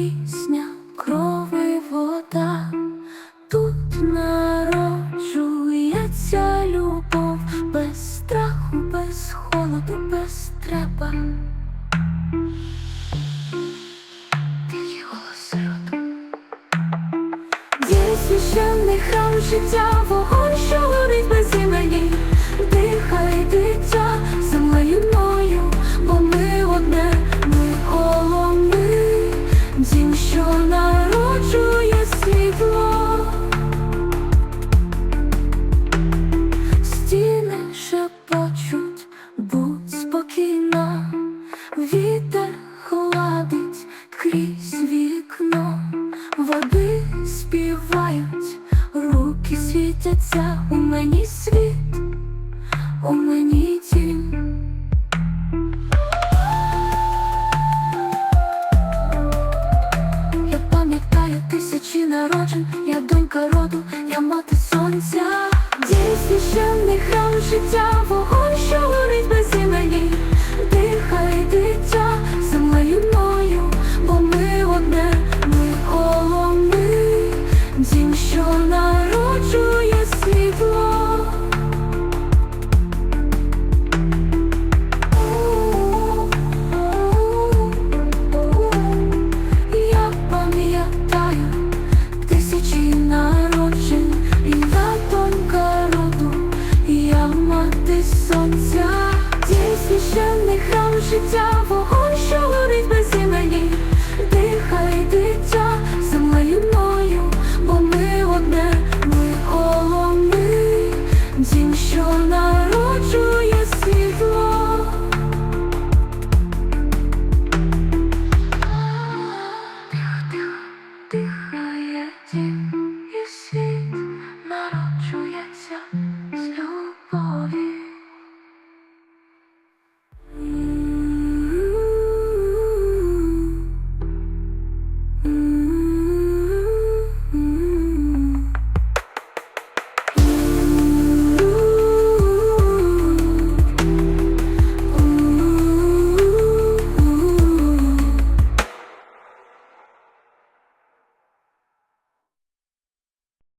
пісня, крови вода, тут народжується любов, без страху, без холоду, без треба. Тихі голоси роду. Є священний храм життя, вогонь що горить крізь вікно, води співають, руки світяться, у мені світ, у мені тінь. Я пам'ятаю тисячі народжень, я донька роду, я мати сонця, Дій священний храм життя, вогонь, життя, вогонь, що горить без імені, дихай дитя землею мною, бо ми одне, ми головни, дім, що народжує світло. Дихає дихає.